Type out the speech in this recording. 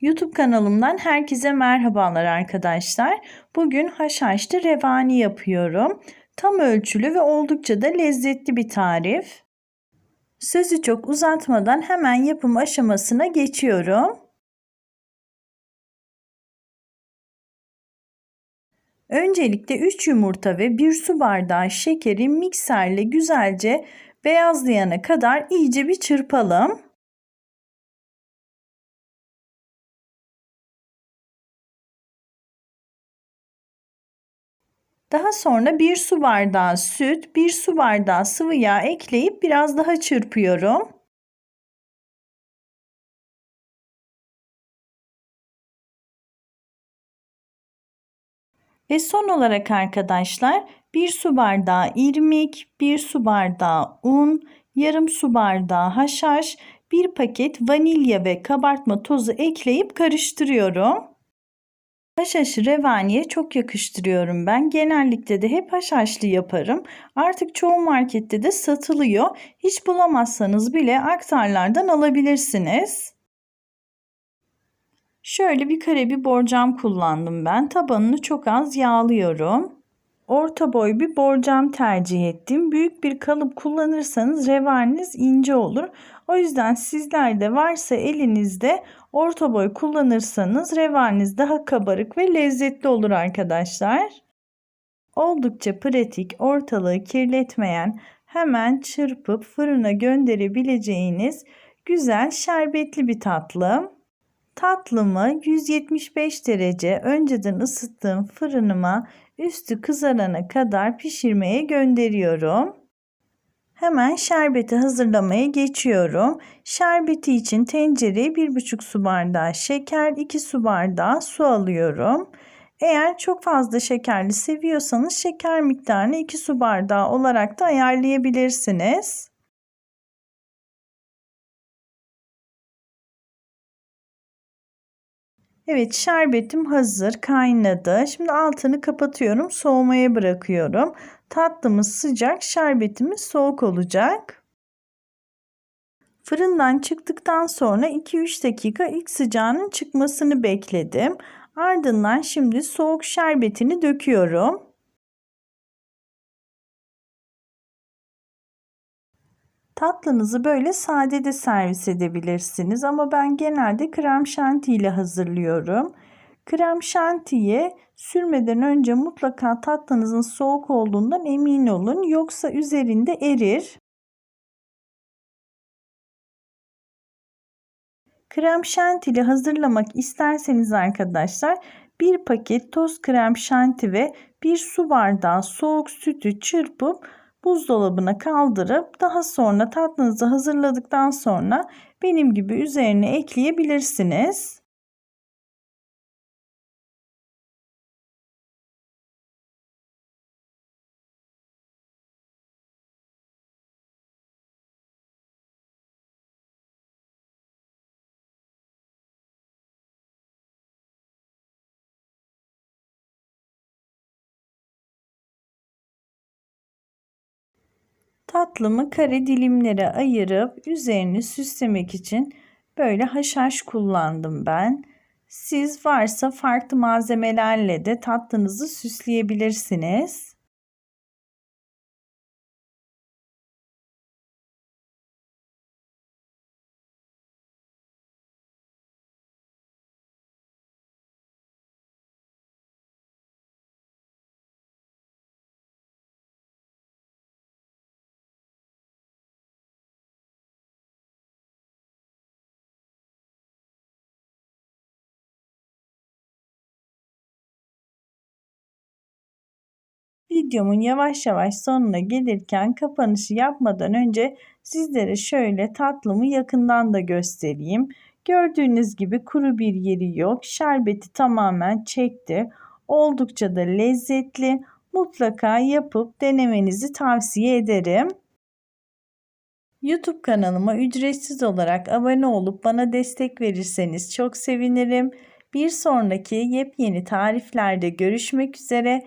YouTube kanalımdan herkese merhabalar arkadaşlar. Bugün haşhaşlı revani yapıyorum. Tam ölçülü ve oldukça da lezzetli bir tarif. Sözü çok uzatmadan hemen yapım aşamasına geçiyorum. Öncelikle 3 yumurta ve 1 su bardağı şekeri mikserle güzelce beyazlayana kadar iyice bir çırpalım. Daha sonra bir su bardağı süt, bir su bardağı sıvı yağ ekleyip biraz daha çırpıyorum. Ve son olarak arkadaşlar bir su bardağı irmik, bir su bardağı un, yarım su bardağı haşhaş, bir paket vanilya ve kabartma tozu ekleyip karıştırıyorum. Haşhaşı revaniye çok yakıştırıyorum ben. Genellikle de hep haşhaşlı yaparım. Artık çoğu markette de satılıyor. Hiç bulamazsanız bile aktarlardan alabilirsiniz. Şöyle bir kare bir borcam kullandım ben. Tabanını çok az yağlıyorum. Orta boy bir borcam tercih ettim. Büyük bir kalıp kullanırsanız revaniniz ince olur. O yüzden sizlerde varsa elinizde orta boy kullanırsanız revaniniz daha kabarık ve lezzetli olur arkadaşlar. Oldukça pratik, ortalığı kirletmeyen, hemen çırpıp fırına gönderebileceğiniz güzel şerbetli bir tatlı. Tatlımı 175 derece önceden ısıttığım fırınıma üstü kızarana kadar pişirmeye gönderiyorum. Hemen şerbeti hazırlamaya geçiyorum. Şerbeti için tencereye 1,5 su bardağı şeker, 2 su bardağı su alıyorum. Eğer çok fazla şekerli seviyorsanız şeker miktarını 2 su bardağı olarak da ayarlayabilirsiniz. Evet şerbetim hazır kaynadı. Şimdi altını kapatıyorum soğumaya bırakıyorum. Tatlımız sıcak şerbetimiz soğuk olacak. Fırından çıktıktan sonra 2-3 dakika ilk sıcağının çıkmasını bekledim. Ardından şimdi soğuk şerbetini döküyorum. Tatlınızı böyle sade de servis edebilirsiniz ama ben genelde krem şanti ile hazırlıyorum. Krem şantiye sürmeden önce mutlaka tatlınızın soğuk olduğundan emin olun yoksa üzerinde erir. Krem şanti ile hazırlamak isterseniz arkadaşlar bir paket toz krem şanti ve bir su bardağı soğuk sütü çırpıp buzdolabına kaldırıp daha sonra tatlınızı hazırladıktan sonra benim gibi üzerine ekleyebilirsiniz. Tatlımı kare dilimlere ayırıp üzerini süslemek için böyle haşhaş kullandım ben. Siz varsa farklı malzemelerle de tatlınızı süsleyebilirsiniz. Videomun yavaş yavaş sonuna gelirken kapanışı yapmadan önce sizlere şöyle tatlımı yakından da göstereyim. Gördüğünüz gibi kuru bir yeri yok. Şerbeti tamamen çekti. Oldukça da lezzetli. Mutlaka yapıp denemenizi tavsiye ederim. YouTube kanalıma ücretsiz olarak abone olup bana destek verirseniz çok sevinirim. Bir sonraki yepyeni tariflerde görüşmek üzere.